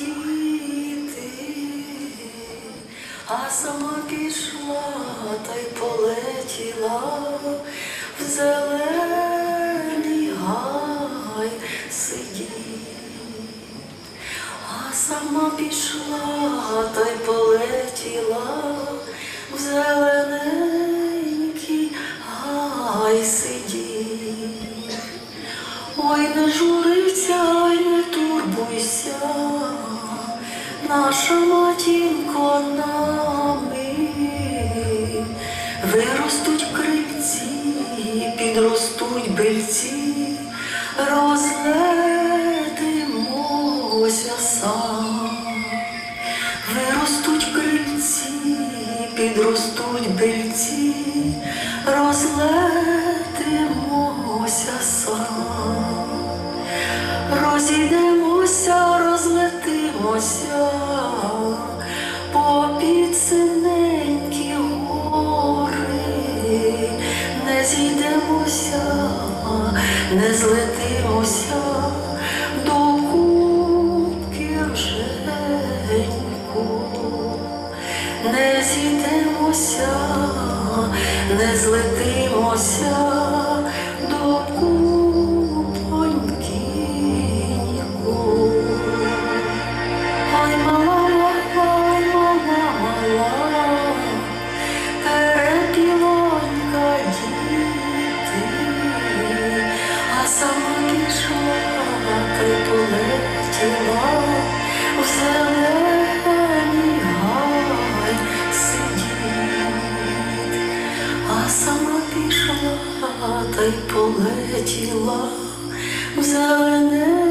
хотіти, а сама пішла та й полетіла в зелений гай сидіть, а сама пішла та й полетіла. Наша матінко нами, виростуть крильці, підростуть бильці, розлетимося сам. Виростуть крильці, підростуть бильці, розлетимося сам. Розійдемося, не злетимося до кубки рженьку, не зійдемося, не злетимося та й полетіла. В зелененький